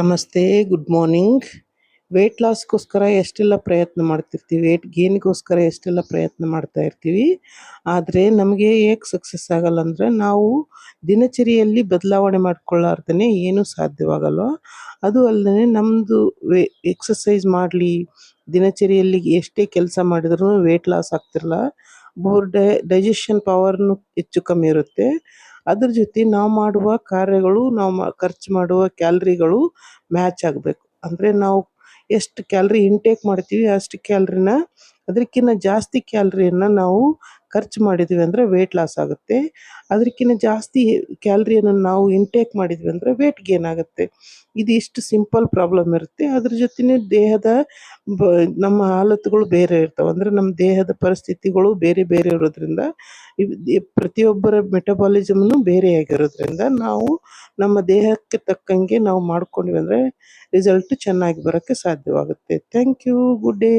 ನಮಸ್ತೆ good morning weight ಲಾಸ್ಗೋಸ್ಕರ ಎಷ್ಟೆಲ್ಲ ಪ್ರಯತ್ನ ಮಾಡ್ತಿರ್ತೀವಿ? ವೆಯ್ಟ್ ಗೇನ್ಗೋಸ್ಕರ ಎಷ್ಟೆಲ್ಲ ಪ್ರಯತ್ನ ಮಾಡ್ತಾ ಇರ್ತೀವಿ? ಆದರೆ ನಮಗೆ ಏಕೆ ಸಕ್ಸಸ್ ಆಗಲ್ಲ ಅಂದರೆ ನಾವು ದಿನಚರಿಯಲ್ಲಿ ಬದಲಾವಣೆ ಮಾಡ್ಕೊಳ್ಳಾರ್ದೇ ಏನೂ ಸಾಧ್ಯವಾಗಲ್ಲ ಅದು ಅಲ್ಲದೆ ನಮ್ಮದು ವೇ ಎಕ್ಸಸೈಸ್ ಮಾಡಲಿ, ದಿನಚರಿಯಲ್ಲಿ ಎಷ್ಟೇ ಕೆಲಸ ಮಾಡಿದ್ರೂ ವೆಯ್ಟ್ ಲಾಸ್ ಆಗ್ತಿರಲ್ಲ. ಬೋರ್ ಡೈ ಡೈಜೆಷನ್ ಪವರ್ನು ಹೆಚ್ಚು ಕಮ್ಮಿ ಇರುತ್ತೆ. ಅದ್ರ ಜೊತೆ ನಾವು ಮಾಡುವ ಕಾರ್ಯಗಳು, ನಾವು ಖರ್ಚ್ ಮಾಡುವ ಕ್ಯಾಲ್ರಿಗಳು ಮ್ಯಾಚ್ ಆಗಬೇಕು. ಅಂದರೆ ನಾವು ಎಷ್ಟು ಕ್ಯಾಲ್ರಿ ಇಂಟೇಕ್ ಮಾಡ್ತೀವಿ ಅಷ್ಟು ಕ್ಯಾಲ್ರಿನ ಅದಕ್ಕಿಂತ ಜಾಸ್ತಿ ಕ್ಯಾಲ್ರಿಯನ್ನು ನಾವು ಖರ್ಚು ಮಾಡಿದ್ವಿ ಅಂದರೆ ವೆಯ್ಟ್ ಲಾಸ್ ಆಗುತ್ತೆ. ಅದಕ್ಕಿಂತ ಜಾಸ್ತಿ ಕ್ಯಾಲ್ರಿಯನ್ನು ನಾವು ಇಂಟೇಕ್ ಮಾಡಿದ್ವಿ ಅಂದರೆ ವೆಯ್ಟ್ ಗೇನ್ ಆಗುತ್ತೆ. ಇದು ಇಷ್ಟು ಸಿಂಪಲ್ ಪ್ರಾಬ್ಲಮ್ ಇರುತ್ತೆ. ಅದ್ರ ಜೊತೆನೇ ದೇಹದ ಬ, ನಮ್ಮ ಹಾಲತ್ತುಗಳು ಬೇರೆ ಇರ್ತವೆ. ಅಂದರೆ ನಮ್ಮ ದೇಹದ ಪರಿಸ್ಥಿತಿಗಳು ಬೇರೆ ಬೇರೆ ಇರೋದ್ರಿಂದ ಪ್ರತಿಯೊಬ್ಬರ ಮೆಟಬಾಲಿಸಮ್ನು ಬೇರೆಯಾಗಿರೋದ್ರಿಂದ ನಾವು ನಮ್ಮ ದೇಹಕ್ಕೆ ತಕ್ಕಂಗೆ ನಾವು ಮಾಡ್ಕೊಂಡ್ವಿ ಅಂದರೆ ರಿಸಲ್ಟ್ ಚೆನ್ನಾಗಿ ಬರೋಕ್ಕೆ ಸಾಧ್ಯವಾಗುತ್ತೆ. Thank you good day